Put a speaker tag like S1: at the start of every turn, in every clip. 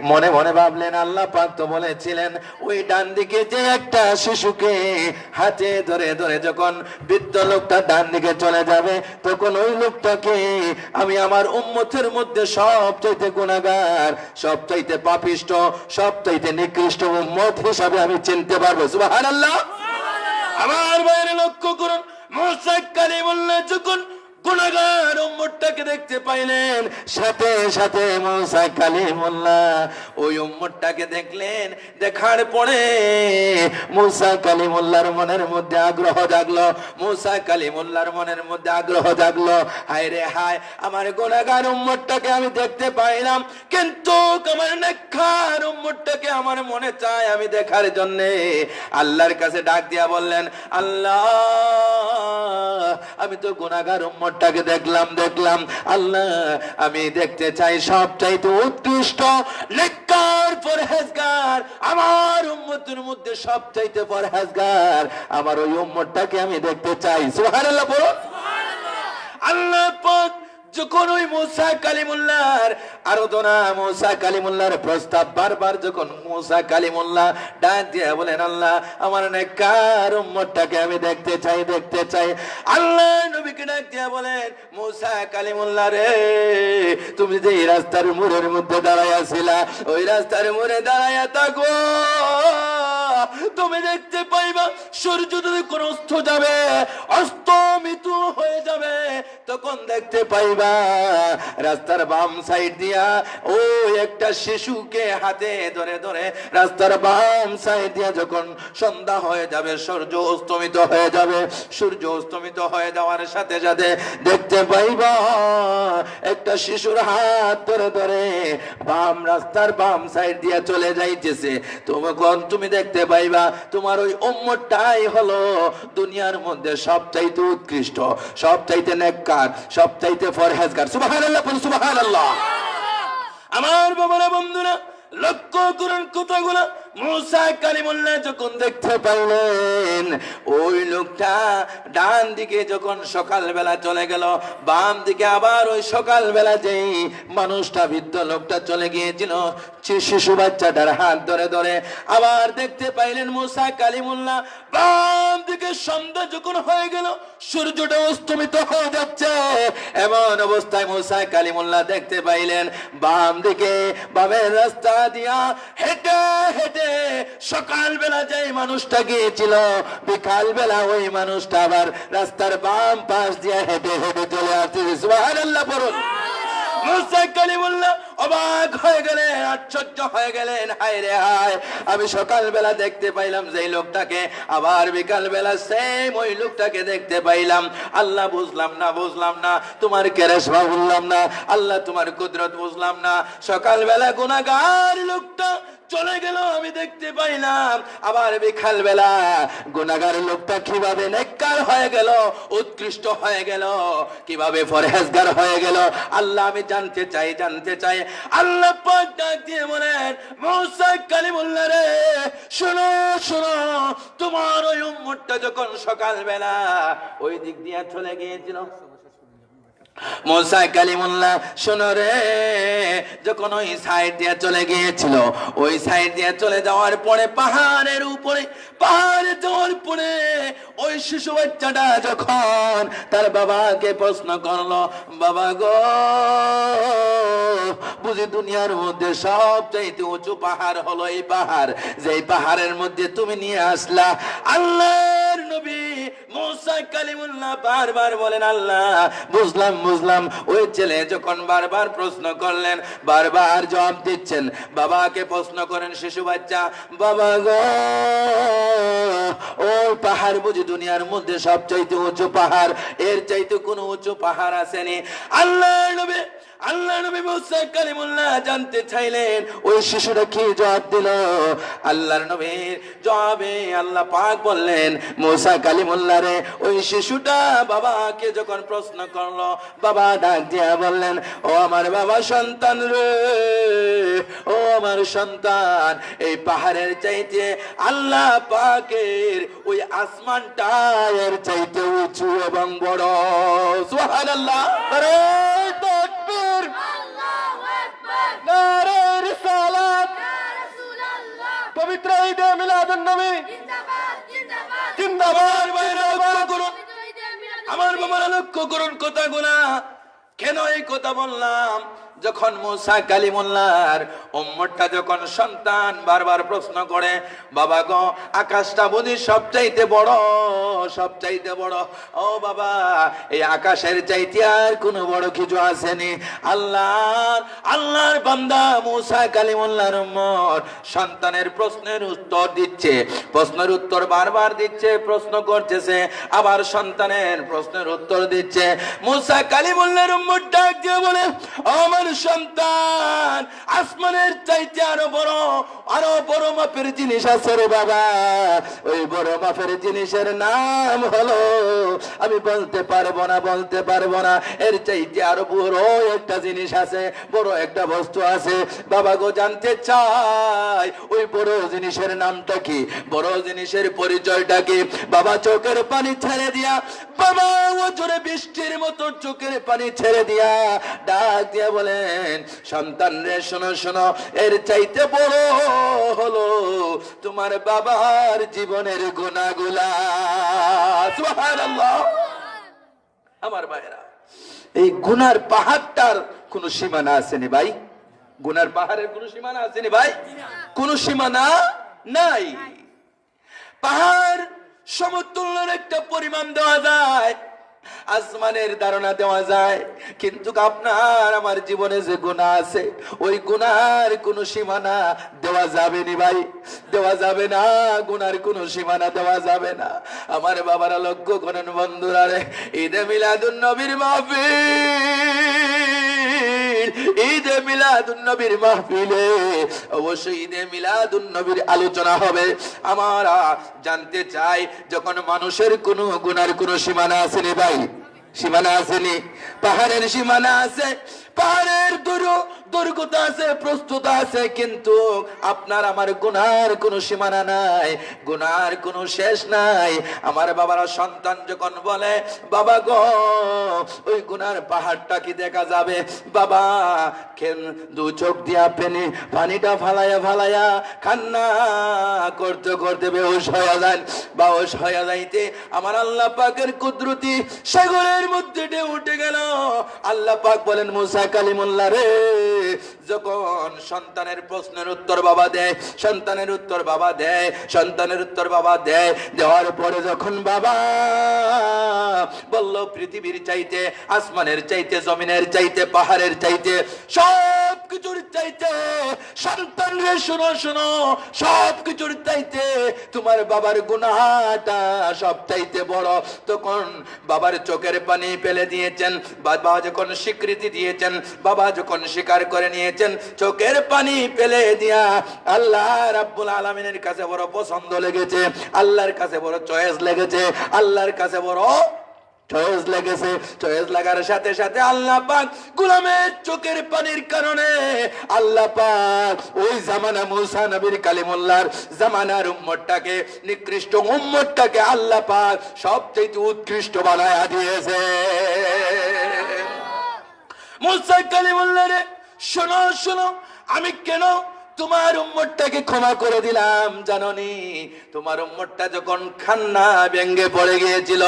S1: মনে মনে ভাবলেন আল্লাহ পাক তো বলেছিলেন ওই ডান দিকে যে একটা শিশুকে হাতে ধরে ধরে যখন বৃদ্ধ লোকটা ডান দিকে চলে যাবে তখন ওই লোকটাকে আমি আমার উম্মতের মধ্যে সব চাইতে গুণাগার সব চাইতে পাপিষ্ট সব চাইতে নিকৃষ্ট উম্মত হিসাবে আমি চিনতে পারব। সুবহানাল্লাহ! আমার বাইরে লক্ষ্য করুন মোসাক কালিমুল্লাহ যখন গুণাগার দেখতে পাইলেন। সাথে সাথে মোসা কালিমুল্লাহ ওই দেখলেন। দেখার পরে মুসা মনের মধ্যে আগ্রহ জাগলো। মুসা মনের মধ্যে আগ্রহ জাগলো। হায় রে হায়, আমার গুণাগার উম্মতটাকে আমি দেখতে পাইলাম। কিন্তু আমার নেখার উম্মতটাকে আমার মনে চায় আমি দেখার জন্যে। আল্লাহর কাছে ডাক দিয়া বললেন, আল্লাহ, আমি তো গুনাগার উম্মতটাকে দেখলাম দেখলাম, আল্লাহ, আমি দেখতে চাই সব চাইতে উৎকৃষ্ট আমার মধ্যে আমার ওই উম্মতটাকে আমি দেখতে চাই। সুবহানাল্লাহ বলুন। যখন ওই মুসা কালিমুল্লাহর আরাধনা, মুসা কালিমুল্লাহর প্রস্তাব বারবার যখন মুসা ডাক দিয়ে বলেন, আল্লাহ, আমার আমি দেখতে চাই দেখতে চাই। আল্লাহ নবীকে ডাক দিয়ে বলেন, মুসা কালিমুল্লাহ রে, তুমি যে এই রাস্তার মোড়ের মধ্যে দাঁড়াইয়াছিলা ওই রাস্তার মোড়ে দাঁড়াইয়া থাকো। তুমি দেখতে পাইবা, সূর্য যদি কোন অস্ত যাবে অস্তমিত হয়ে যাবে, তখন দেখতে পাইবা, রাস্তার বাম সাইড দিয়া ও একটা শিশুকে হাতে ধরে ধরে রাস্তার বাম সাইড দিয়া যখন সন্ধ্যা হয়ে যাবে, সূর্য অস্তমিত হয়ে যাবে, সূর্য অস্তমিত হয়ে যাওয়ার সাথে সাথে দেখতে পাইবা একটা শিশুর হাত ধরে ধরে বাম রাস্তার বাম সাইড দিয়া চলে যাইতেছে। তখন তুমি দেখতে পাইবা তোমার ওই উম্মতটাই হলো দুনিয়ার মধ্যে সবচাইতে উৎকৃষ্ট সবচাইতে নেককার সবচাইতে ফরহেজগার সুবহানাল্লাহ বলুন সুবহানাল্লাহ। আমার বাবারা বন্ধুরা লক্ষ্য করুন কথাগুলো যখন দেখতে ওই লোকটা ডান দিকে যখন সকালবেলা চলে গেল, বাম দিকে আবার ওই সকালবেলা যেই মানুষটা লোকটা চলে গিয়েছিল শিশু বাচ্চাটার হাত ধরে ধরে আবার দেখতে পাইলেন মুসা কালিমুল্লাহ, বাম দিকে সন্ধ্যা যখন হয়ে গেল, সূর্যটা অস্তমিত হয়ে যাচ্ছে। এমন অবস্থায় মুসা কালিমুল্লাহ দেখতে পাইলেন, বাম দিকে বামের রাস্তা দিয়া হেঁটে হেঁটে সকালবেলা যেই মানুষটা গিয়েছিল বিকাল বেলা ওই মানুষটা আবার রাস্তার বাম পাশ দিয়ে হেঁটে হেঁটে চলে আসছে সুবহানাল্লাহ পড়ুন। অবাক হয়ে গেলেন আশ্চর্য হয়ে গেলেন হায় রে হায়। আমি সকালবেলা দেখতে পাইলাম যেই লোকটাকে আবার বিকাল সেম ওই লোকটাকে দেখতে পাইলাম। আল্লাহ বুঝলাম না বুঝলাম না তোমার কেরেশমা বুঝলাম না আল্লাহ তোমার কুদরত বুঝলাম না। সকালবেলা গুনাগার লোকটা চলে গেল, আমি দেখতে পাইলাম। আবার বিকাল বেলা গুনাগার লোকটা কীভাবে নেককার হয়ে গেল, উৎকৃষ্ট হয়ে গেল, কীভাবে ফরহেজগার হয়ে গেল, আল্লাহ আমি জানতে চাই জানতে চাই। আল্লাহ পাক ডাক দিয়ে বলেন, মৌসা কালিমুল্লাহ রে, শোনো শোনো, তোমার ওই উম্মতটা যখন সকালবেলা ওই দিক দিয়ে চলে গিয়েছিল মোসা কালিমুল্লাহ, শোনো রে, যখন ওই সাইড দিয়ে চলে গিয়েছিল, ওই সাইড দিয়ে চলে যাওয়ার পরে, পাহাড়ের উপরে পাহাড়ে যাওয়ার পরে, ওই শিশু বাচ্চাটা যখন তার বাবাকে প্রশ্ন করল, বাবা গো, বুঝি দুনিয়ার মধ্যে সব চাইতে উঁচু পাহাড় হলো এই পাহাড়, যেই পাহাড়ের মধ্যে তুমি নিয়ে আসলা আল্লাহর নবী। মুসা কালিমুল্লাহ বারবার বলেন, আল্লাহ, বুঝলাম বুঝলাম। ওই ছেলে যখন বারবার প্রশ্ন করলেন, বারবার জবাব দিচ্ছেন, বাবাকে প্রশ্ন করেন, শিশু বাচ্চা, বাবা গো পাহাড় বুঝি দুনিয়ার মধ্যে সবচাইতে উঁচু পাহাড়, এর চাইতে কোনো উঁচু পাহাড় আসেনি? আল্লাহ নবী আল্লাহ নবী মুসা কালিমুল্লাহ জানতে চাইলেন, ওই শিশুটা কি জবাব দিল? আল্লাহর নবীর জবাবে আল্লাহ পাক বললেন, মুসা কালিমুল্লাহ রে, ওই শিশুটা বাবাকে যখন প্রশ্ন করল, বাবা ডাক দিয়া বললেন, ও আমার বাবা সন্তান রে, ও আমার সন্তান, এই পাহাড়ের চাইতে আল্লাহ পাকের ওই আসমানটা এর চাইতে উঁচু এবং বড়। সুবহানাল্লাহ। রিসালাত
S2: পবিত্র ঈদে মিলাদুন নবী।
S3: জিন্দাবাদ
S1: করুন আমার বাবার লক্ষ্য করুন কথা গুনা কেন এই কথা বললাম? যখন মুসা কালিমুল্লার উম্মতটা যখন সন্তান বারবার প্রশ্ন করে, বাবা গো, আকাশটা বুঝি সবচাইতে বড় সবচাইতে বড়? ও বাবা, এই আকাশের চাইতে আর কোনো বড় কিছু আসেনি। আল্লাহ আল্লাহর বান্দা মুসা কালিমুল্লাহর উম্মত সন্তানের প্রশ্নের উত্তর দিচ্ছে, প্রশ্নের উত্তর বারবার দিচ্ছে, প্রশ্ন করতেছে, আবার সন্তানের প্রশ্নের উত্তর দিচ্ছে। মুসা কালিমুল্লাহর উম্মত ডাক দিয়ে বলে আমার সন্তান, আসমানের চাইতে আরও বড় আরও বড় মাপের জিনিস আছে রে বাবা। ওই বড় মাপের জিনিসের নাম হলো, আমি বলতে পারব না, বলতে পারব না, এর চাইতে আরও বড় একটা জিনিস আছে, বড় একটা বস্তু আছে। বাবা গো, জানতে চাই, ওই বড় জিনিসের নামটা কি? বড় জিনিসের পরিচয়টা কি? বাবা, চোখের পানি ছেড়ে দিয়া, বাবা, ও জোরে বৃষ্টির মতো চোখের পানি ছেড়ে দিয়া, ডাক দিয়া বলেন, সন্তান রে, শোনো শোনো, এর চাইতে বড় হলো তোমার বাবার জীবনের গুণাগুলা। আমার ভাইরা এই গুনার পাহাড়টার কোনো সীমানা আসেনি ভাই? গুনার পাহাড়ের কোনো সীমানা আসেনি ভাই? কোনো সীমানা নাই। পাহাড় সমতুল্যের একটা পরিমাণ দেওয়া যায়। আসমানের ধারণা দেওয়া যায়। কিন্তু আপনার আমার জীবনে যে গুণা আছে, ওই গুনার কোনো সীমানা দেওয়া যাবে নি ভাই। দেওয়া যাবে না গুনার কোনো সীমানা দেওয়া যাবে না। আমার বাবারা লক্ষ্য করেন বন্ধুরা রে, ঈদে মিলাদুন নবীর মাহফিল, ঈদে মিলাদুন নবীর মাহফিলে অবশ্যই ঈদে মিলাদুন নবীর আলোচনা হবে। আমরা জানতে চাই, যখন মানুষের কোনো গুনার কোনো সীমানা আসেনি ভাই? সীমানা আসেনি পাহাড়ের সীমানা আছে পাহাড়ের দূর দুর্গতা আছে প্রস্তুত আছে কিন্তু আপনার আমার গুনার কোনো সীমানা নাই, গুনার কোনো শেষ নাই। আমার সন্তান যখন বলে, বাবা গো, ওই গুনার পাহাড়টা কি দেখা যাবে? বাবা, কেন দু চোখ দিয়া পেনি পানিটা ফালাইয়া ফালাইয়া কান্না করতে করতে বেহুশ হয়ে যান। বাউস হয়ে যাইতে আমার আল্লাহ পাকের কুদরতি সাগরের মধ্যে উঠে গেল। আল্লাহ পাক বলেন মুসা কালিমুল্লাহ রে যখন সন্তানের প্রশ্নের উত্তর বাবা দেয়, সন্তানের উত্তর বাবা দেয়, সন্তানের উত্তর বাবা দেয়, দেওয়ার পরে যখন বাবা বলল, পৃথিবীর চাইতে, আসমানের চাইতে, জমিনের চাইতে, পাহাড়ের চাইতে সব কিছুর চাইতে, সন্তান রে, শোনো শোনো সব কিছুর চাইতে তোমার বাবার গুনাহটা সব চাইতে বড়। তখন বাবার চোখের পানি ফেলে দিয়েছেন, বাবা যখন স্বীকৃতি দিয়েছেন, বাবা যখন স্বীকার করে নিয়েছেন চোখের পানি ফেলে দিয়া আল্লাহ রাব্বুল আলামিনের কাছে বড় পছন্দ লেগেছে, আল্লাহর কাছে বড় চয়েস লেগেছে, আল্লাহর কাছে বড় চয়েস লেগেছে। চয়েস লাগার সাথে সাথে আল্লাহ পাক গোলামের চোখের পানির কারণে আল্লাহ পাক ওই জামানা মুসা নবীর কালিমুল্লাহর জামানার নিকৃষ্ট উম্মতটাকে আল্লাহ পাক সবচেয়ে উৎকৃষ্ট বানায় দিয়েছে। মুসা কালিমুল্লাহ রে শোনো শোনো আমি কেন তোমার উম্মতটাকে ক্ষমা করে দিলাম, জাননি? তোমার উম্মতটা যখন খান্না ব্যঙ্গে পড়ে গিয়েছিল,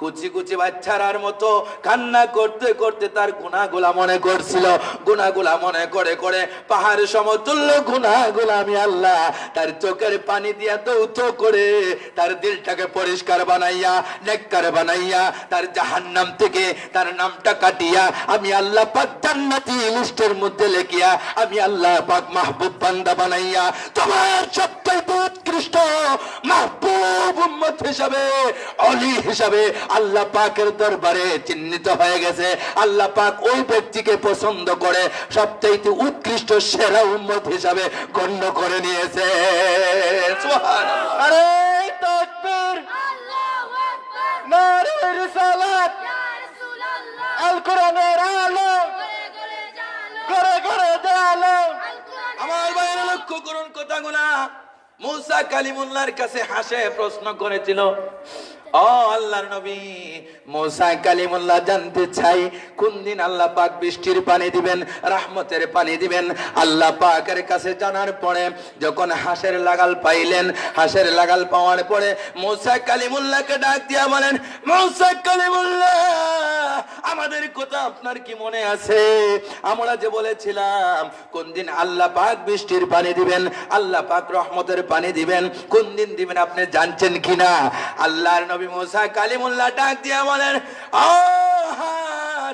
S1: কুচি কুচি বাচ্চারার মতো কান্না করতে করতে তার গুণাগুলা মনে করছিল। গুণাগুলা মনে করে করে পাহাড় সমতুল্য গুণাগুলা আমি আল্লাহ তার চোখের পানি দিয়া তো উথো করে তার দিলটাকে পরিষ্কার বানাইয়া, নেককার বানাইয়া, তার জাহান্নাম থেকে তার নামটা কাটিয়া, আমি আল্লাহ পাক জান্নাতি লিস্টের মধ্যে লেখিয়া, আমি আল্লাহ পাক মাহবুব বান্দা বানাইয়া তোমার সবচেয়ে উৎকৃষ্ট মাহবুব উম্মত হিসাবে অলি হিসাবে আল্লাহ পাকের দরবারে চিহ্নিত হয়ে গেছে। আল্লাহ পাক ওই ব্যক্তিকে পছন্দ করে সবচেয়ে উৎকৃষ্ট সেরা উম্মত হিসাবে গণ্য করে নিয়েছে। সুবহানাল্লাহ।
S2: আরে তাকবীর।
S3: আল্লাহু আকবার।
S2: নারে রিসালাত
S1: করুন কথাগুলা মুসা কালিমুল্লাহর কাছে হাসে, প্রশ্ন করেছিল, ও নবী কালিমুল্লাহ জানতে চাই, কোন দিন আল্লাহ পাক বৃষ্টির পানি দিবেন, রাহমতের পানি দিবেন? আল্লাহ পাকের কাছে জানার পরে, যখন হাঁসের লাগাল পাইলেন, হাঁসের লাগাল পাওয়ার পরে মোসা কালিমুল্লাহকে ডাক দিয়া বলেন, মোসা কালিমুল্লাহ! আমাদের কথা আপনার কি মনে আছে? আমরা যে বলেছিলাম কোন দিন আল্লাহ পাক বৃষ্টির পানি দিবেন আল্লাহ পাক রহমতের পানি দিবেন কোন দিন দিবেন আপনি জানছেন কিনা? আল্লাহর নবী মোসা কালিমুল্লাহ ডাক দিয়া বলেন "ও হাত,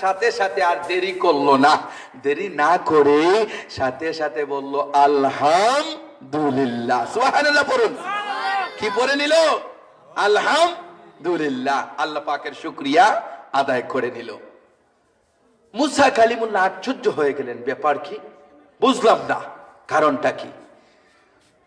S1: সাথে সাথে আর দেরি করল না। দেরি না করে সাথে সাথে বলল সুবহানাল্লাহ পড়ুন। কি পড়ে নিল? আলহামদুলিল্লাহ। আল্লাহ পাকের শুক্রিয়া আদায় করে নিল। মুসা কালিমুল্লাহ আশ্চর্য হয়ে গেলেন। ব্যাপার কি? বুঝলাম না। কারণটা কি?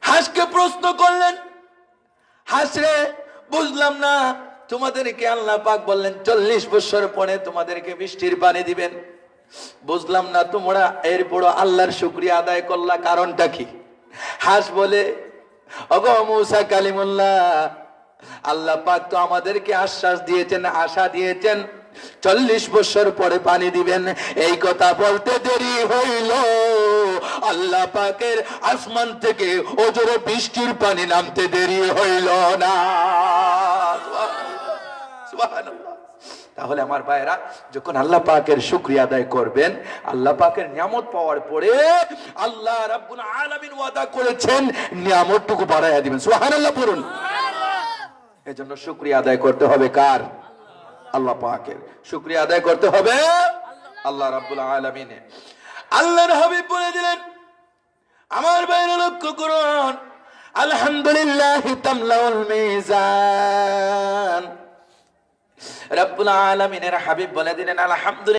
S1: হাসকে প্রশ্ন করলেন। হাসরে বুঝলাম না তোমাদেরকে আল্লাহ পাক বললেন, চল্লিশ বছর পরে তোমাদেরকে বৃষ্টির পানি দিবেন। বুঝলাম না তোমরা এর বড় আল্লাহর শুক্রিয়া আদায় করলা, কারণটা কি? হাস বলে অগো কালিমুল্লাহ, আল্লাহ পাক তো আমাদেরকে আশ্বাস দিয়েছেন, আশা দিয়েছেন, চল্লিশ বছর পরে পানি দিবেন। এই কথা বলতে দেরি হইল। আল্লাহ পাকের আসমান থেকে ওজোরে বৃষ্টির পানি নামতে দেরি হইল না। তাহলে আমার ভাইরা যখন আল্লাহ পাকের শুক্রিয়া আদায় করবেন আল্লাহ পাকের নিয়ামত পাওয়ার পরে আল্লাহ রাব্বুল আলামিন ওয়াদা করেছেন নিয়ামতটুকু বাড়াইয়া দিবেন। সুবহানাল্লাহ পড়ুন। এজন্য শুক্রিয়া আদায় করতে হবে কার? আল্লাহ। পাকের। শুক্রিয়া আদায় করতে হবে আল্লাহ। রাব্বুল আলামিনের আল্লাহর হাবিব বলে দিলেন আমার বাইরে লক্ষ্য করুন। আলহামদুলিল্লাহ তামলাউল মিজান। রাব্বুল আলমিনের হাবিব বলে দিলেন আলহামদুলিল্লাহ